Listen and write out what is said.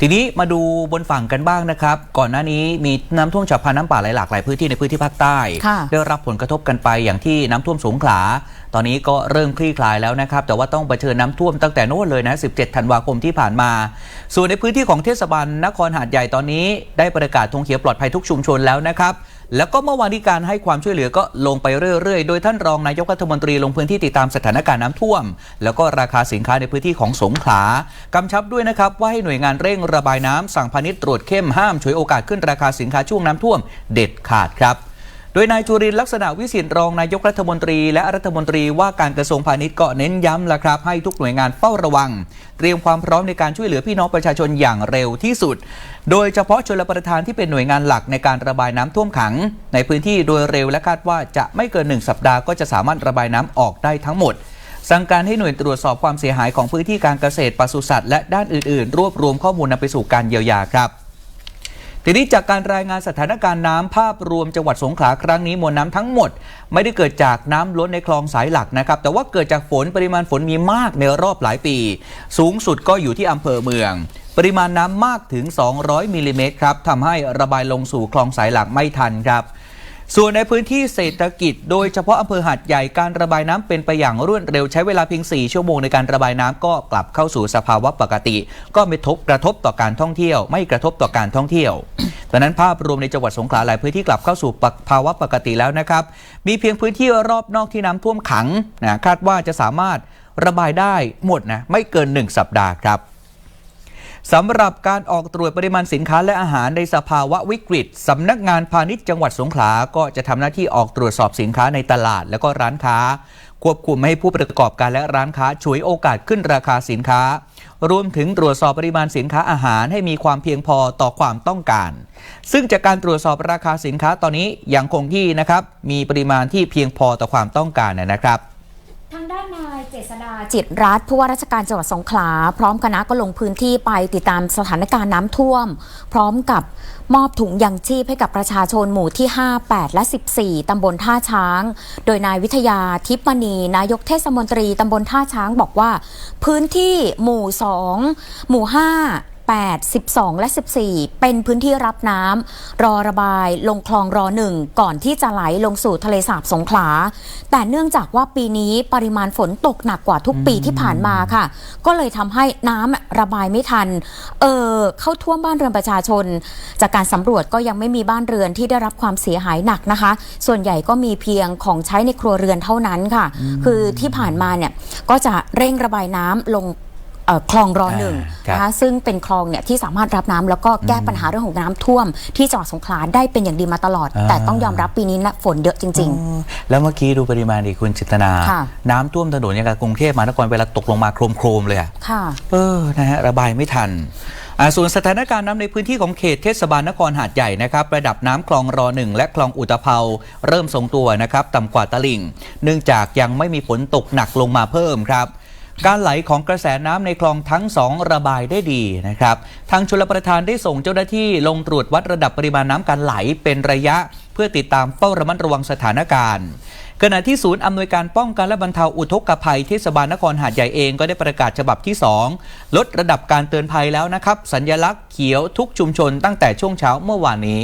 ทีนี้มาดูบนฝั่งกันบ้างนะครับ ก่อนหน้านี้มีน้ำท่วมฉับพลันน้ำป่าไหลหลากหลายพื้นที่ในพื้นที่ภาคใต้ค่ะได้รับผลกระทบกันไปอย่างที่น้ำท่วมสงขลา ตอนนี้ก็เริ่มคลี่คลายแล้วนะครับ แต่ว่าต้องเผชิญน้ำท่วมตั้งแต่โน้นเลยนะ 17 ธันวาคมที่ผ่านมา ส่วนในพื้นที่ของเทศบาลนครหาดใหญ่ตอนนี้ ได้ประกาศธงเขียวปลอดภัยทุกชุมชนแล้วนะครับ แล้วก็เมื่อวานที่การให้ความช่วยเหลือก็ลงไปเรื่อยๆ โดยท่านรองนายกรัฐมนตรีลงพื้นที่ติดตามสถานการณ์น้ำท่วม แล้วก็ราคาสินค้าในพื้นที่ของสงขลากำชับด้วยนะครับว่าให้หน่วยงานเร่งระบายน้ำสั่งพาณิชย์ตรวจเข้มห้ามฉวยโอกาสขึ้นราคาสินค้าช่วงน้ำท่วมเด็ดขาดครับ โดยนายจุรินลักษณะวิสิทธิ์รองนายกรัฐมนตรี และรัฐมนตรีว่าการกระทรวงพาณิชย์ก็เน้นย้ำละครับ ให้ทุกหน่วยงานเฝ้าระวัง เตรียมความพร้อมในการช่วยเหลือพี่น้องประชาชนอย่างเร็วที่สุด โดยเฉพาะชลประทานที่เป็นหน่วยงานหลักในการระบายน้ำท่วมขัง ในพื้นที่โดยเร็วและคาดว่าจะไม่เกินหนึ่งสัปดาห์ก็จะสามารถระบายน้ำออกได้ทั้งหมดสั่งการให้หน่วยตรวจสอบความเสียหายของพื้นที่การเกษตรปศุสัตว์และด้านอื่น ๆ รวบรวมข้อมูลนำไปสู่การเยียวยาครับ ทีนี้จากการรายงานสถานการณ์น้ำภาพรวมจังหวัดสงขลาครั้งนี้มวลน้ำทั้งหมด ไม่ได้เกิดจากน้ำล้นในคลองสายหลักนะครับ แต่ว่าเกิดจากฝนปริมาณฝนมีมากในรอบหลายปี สูงสุดก็อยู่ที่อำเภอเมือง ปริมาณน้ำมากถึง 200มิลลิเมตรครับทำให้ระบายลงสู่คลองสายหลักไม่ทันครับ ส่วนในพื้นที่เศรษฐกิจ โดยเฉพาะอำเภอหาดใหญ่การระบายน้ำเป็นไปอย่างรวดเร็วใช้เวลาเพียง 4 ชั่วโมงในการระบายน้ำก็กลับเข้าสู่สภาวะปกติ ก็ไม่ทบกระทบต่อการท่องเที่ยว ไม่กระทบต่อการท่องเที่ยวดังนั้นภาพรวมในจังหวัดสงขลาหลายพื้นที่กลับเข้าสู่ภาวะปกติแล้วนะครับ มีเพียงพื้นที่รอบนอกที่น้ำท่วมขังนะคาดว่าจะสามารถระบายได้หมดนะไม่เกิน 1 สัปดาห์ครับ สำหรับการออกตรวจปริมาณสินค้าและอาหารในสภาวะวิกฤตสำนักงานพาณิชย์จังหวัดสงขลาก็จะทำหน้าที่ออกตรวจสอบสินค้าในตลาดและก็ร้านค้า ควบคุมไม่ให้ผู้ประกอบการและร้านค้าฉวยโอกาสขึ้นราคาสินค้ารวมถึงตรวจสอบปริมาณสินค้าอาหารให้มีความเพียงพอต่อความต้องการ ซึ่งจากการตรวจสอบราคาสินค้าตอนนี้ยังคงที่นะครับมีปริมาณที่เพียงพอต่อความต้องการนะครับ ทางด้านนาย เจษดาจิตรรัฐผู้ว่าราชการจังหวัดสงขลา พร้อมคณะก็ลงพื้นที่ไปติดตามสถานการณ์น้ำท่วม พร้อมกับมอบถุงยังชีพให้กับประชาชนหมู่ที่ 5 8 และ 14 ตำบลท่าช้าง โดยนายวิทยาทิพมณี นายกเทศมนตรีตำบลท่าช้างบอกว่า พื้นที่หมู่ 2 หมู่ 5 8 12 และ 14 เป็นพื้นที่รับน้ำรอระบายลงคลองรอหนึ่งก่อนที่จะไหลลงสู่ทะเลสาบสงขลา แต่เนื่องจากว่าปีนี้ปริมาณฝนตกหนักกว่าทุกปีที่ผ่านมาค่ะ ก็เลยทำให้น้ำระบายไม่ทัน เออเข้าท่วมบ้านเรือนประชาชน จากการสำรวจก็ยังไม่มีบ้านเรือนที่ได้รับความเสียหายหนักนะคะ ส่วนใหญ่ก็มีเพียงของใช้ในครัวเรือนเท่านั้นค่ะ คือที่ผ่านมาเนี่ยก็จะเร่งระบายน้ำลง คลองรอหนึ่งอ่าครับนะคะซึ่งเป็นคลองเนี่ยที่สามารถรับน้ำแล้วก็แก้ปัญหาเรื่องของน้ำท่วม ที่จังหวัดสงขลาได้เป็นอย่างดีมาตลอดอ่าแต่ต้องยอมรับปีนี้นะฝนเยอะจริงแล้วเมื่อกี้ดูปริมาณดิคุณจิตนาค่ะน้ำท่วมถนนอย่างกับกรุงเทพมหานครเวลาตกลงมาโครมๆเลยอะๆค่ะเออนะฮะระบายไม่ทันอ่าส่วนสถานการณ์น้ำในพื้นที่ของเขตเทศบาลนครหาดใหญ่นะครับระดับน้ำคลองรอหนึ่งและคลองอุตภเปาเริ่มทรงตัวนะครับต่ำกว่าตลิ่ง เนื่องจากยังไม่มีฝนตกหนักลงมาเพิ่มครับ การไหลของกระแสน้ำในคลองทั้งสองระบายได้ดีนะครับ ทางชลประทานได้ส่งเจ้าหน้าที่ลงตรวจวัดระดับปริมาณน้ำการไหลเป็นระยะ เพื่อติดตามเฝ้าระมัดระวังสถานการณ์ขณะที่ศูนย์อำนวยการป้องกันและบรรเทาอุทกภัยเทศบาลนครหาดใหญ่เองก็ได้ประกาศฉบับที่ 2 ลดระดับการเตือนภัยแล้วนะครับ สัญญลักษณ์เขียวทุกชุมชนตั้งแต่ช่วงเช้าเมื่อวานนี้